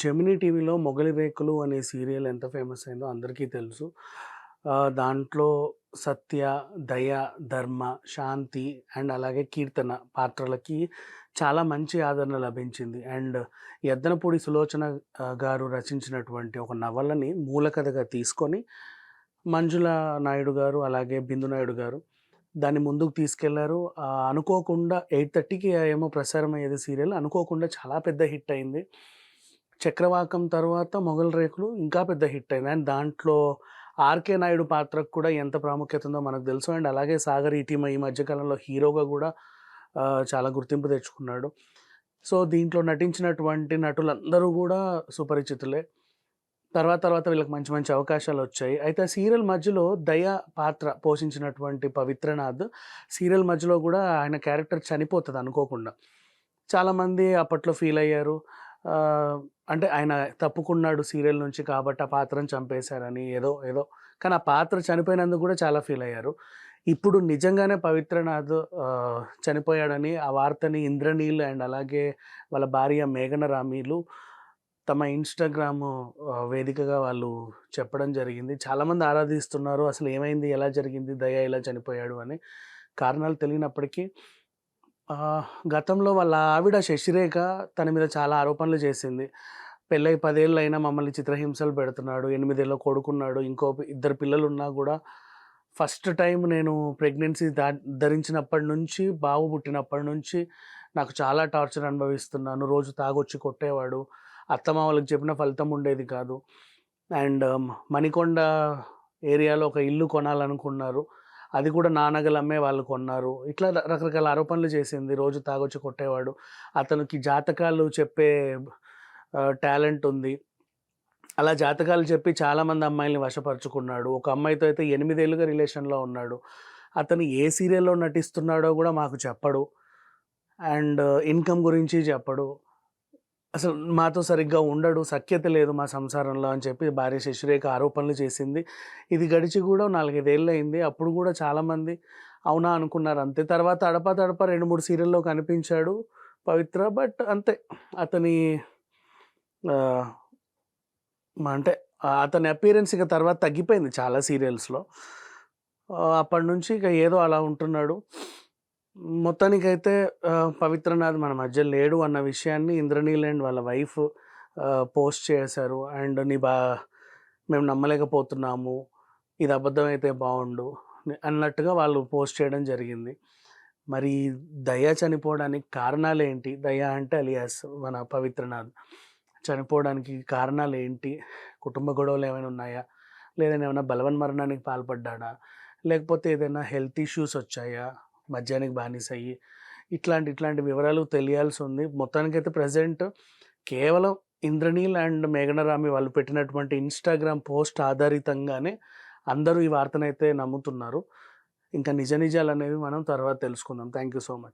Gemini టీవీలో 'మొగలి రేకులు' అనే సీరియల్ ఎంత ఫేమస్ అయిందో అందరికీ తెలుసు. దాంట్లో సత్య, దయ, ధర్మ, శాంతి అండ్ అలాగే కీర్తన పాత్రలకి చాలా మంచి ఆదరణ లభించింది. అండ్ ఎద్దనపూడి సులోచన గారు రచించినటువంటి ఒక నవలని మూలకథగా తీసుకొని మంజుల నాయుడు గారు, అలాగే బిందు నాయుడు గారు దాన్ని ముందుకు తీసుకెళ్ళారు. అనుకోకుండా ఎయిట్ థర్టీకి ఏమో ప్రసారం అయ్యేది సీరియల్. అనుకోకుండా చాలా పెద్ద హిట్ అయింది. 'చక్రవాకం' తర్వాత మొఘల్ రేకులు' ఇంకా పెద్ద హిట్ అయింది. అండ్ దాంట్లో ఆర్‌కే నాయుడు పాత్రకు కూడా ఎంత ప్రాముఖ్యత ఉందో మనకు తెలుసు. అండ్ అలాగే 'సాగర్' ఇటీమ ఈ మధ్యకాలంలో హీరోగా కూడా చాలా గుర్తింపు తెచ్చుకున్నాడు. సో, దీంట్లో నటించినటువంటి నటులందరూ కూడా సుపరిచితులే. తర్వాత తర్వాత వీళ్ళకి మంచి మంచి అవకాశాలు వచ్చాయి అయితే ఆ సీరియల్ మధ్యలో దయ పాత్ర పోషించినటువంటి పవిత్రనాథ్ సీరియల్ మధ్యలో కూడా ఆయన క్యారెక్టర్ చనిపోతుంది అనుకోకుండా. చాలామంది అప్పట్లో ఫీల్ అయ్యారు. అంటే ఆయన తప్పుకున్నాడు సీరియల్ నుంచి కాబట్టి ఆ పాత్రను చంపేశారని ఏదో ఏదో. కానీ ఆ పాత్ర చనిపోయినందుకు కూడా చాలా ఫీల్ అయ్యారు. ఇప్పుడు నిజంగానే పవిత్రనాథ్ చనిపోయాడని ఆ వార్తని ఇంద్రనీల్ అండ్ అలాగే వాళ్ళ భార్య మేఘన రామీలు తమ ఇన్‌స్టాగ్రామ్ వేదికగా వాళ్ళు చెప్పడం జరిగింది. చాలామంది ఆరాధిస్తున్నారు. అసలు ఏమైంది? ఎలా జరిగింది? దయ ఎలా చనిపోయాడు అని. కారణాలు తెలియనప్పటికీ గతంలో వాళ్ళ ఆవిడ శశిరేఖ తన మీద చాలా ఆరోపణలు చేసింది. పెళ్ళై పదేళ్ళు అయినా మమ్మల్ని చిత్రహింసలు పెడుతున్నాడు. ఎనిమిదేళ్ళ కొడుకున్నాడు. ఇంకో ఇద్దరు పిల్లలు ఉన్నా కూడా ఫస్ట్ టైం నేను ప్రెగ్నెన్సీ దా ధరించినప్పటి నుంచి, బాబు పుట్టినప్పటి నుంచి నాకు చాలా టార్చర్ అనుభవిస్తున్నాను. రోజు తాగొచ్చి కొట్టేవాడు. అత్తమామలకు చెప్పిన ఫలితం ఉండేది కాదు. అండ్ మణికొండ ఏరియాలో ఒక ఇల్లు కొనాలనుకున్నారు. అది కూడా నా అమ్మే వాళ్ళు కొన్నారు. ఇట్లా రకరకాల ఆరోపణలు చేసింది. రోజు తాగొచ్చి కొట్టేవాడు. అతనికి జాతకాలు చెప్పే టాలెంట్ ఉంది. అలా జాతకాలు చెప్పి చాలామంది అమ్మాయిల్ని వశపరుచుకున్నాడు. ఒక అమ్మాయితో అయితే ఎనిమిదేళ్ళుగా రిలేషన్‌లో ఉన్నాడు. అతను ఏ సీరియల్‌లో నటిస్తున్నాడో కూడా మాకు చెప్పడు. అండ్ ఇన్‌కమ్ గురించి చెప్పడు. అసలు మాతో సరిగ్గా ఉండడు. సఖ్యత లేదు మా సంసారంలో అని చెప్పి భార్య శశిరేఖ ఆరోపణలు చేసింది. ఇది గడిచి కూడా నాలుగైదేళ్ళు అయింది అప్పుడు కూడా చాలామంది అవునా అనుకున్నారు అంతే. తర్వాత అడపా తడప రెండు మూడు సీరియల్‌లో కనిపించాడు పవిత్ర. బట్ అంతే అతని అంటే అతని అపీరెన్స్ ఇక తర్వాత తగ్గిపోయింది చాలా సీరియల్స్‌లో. అప్పటి అప్పటినుంచి ఇక ఏదో అలా ఉంటున్నాడు. మొత్తానికైతే పవిత్రనాథ్ మన మధ్య లేడు అన్న విషయాన్ని ఇంద్రనీల్ అండ్ వాళ్ళ వైఫ్ పోస్ట్ చేశారు. అండ్ నీ బా మేము నమ్మలేకపోతున్నాము. ఇది అబద్ధమైతే బాగుండు అన్నట్టుగా వాళ్ళు పోస్ట్ చేయడం జరిగింది. మరి దయ చనిపోవడానికి కారణాలు ఏంటి దయ అంటే అలియాస్ మన పవిత్రనాథ్. చనిపోవడానికి కారణాలు ఏంటి కుటుంబ గొడవలు ఏమైనా ఉన్నాయా? లేదా ఏమైనా బలవన్ మరణానికి పాల్పడ్డాడా? లేకపోతే ఏదైనా హెల్త్ ఇష్యూస్ వచ్చాయా? మద్యానికి బానిసయ్యి ఇట్లాంటి ఇట్లాంటి వివరాలు తెలియాల్సి ఉంది. మొత్తానికైతే ప్రెజెంట్ కేవలం ఇంద్రనీల్ అండ్ మేఘనరామి వాళ్ళు పెట్టినటువంటి ఇన్‌స్టాగ్రామ్ పోస్ట్ ఆధారితంగానే అందరూ ఈ వార్తనైతే నమ్ముతున్నారు. ఇంకా నిజ నిజాలు అనేవి మనం తర్వాత తెలుసుకుందాం. Thank you so much.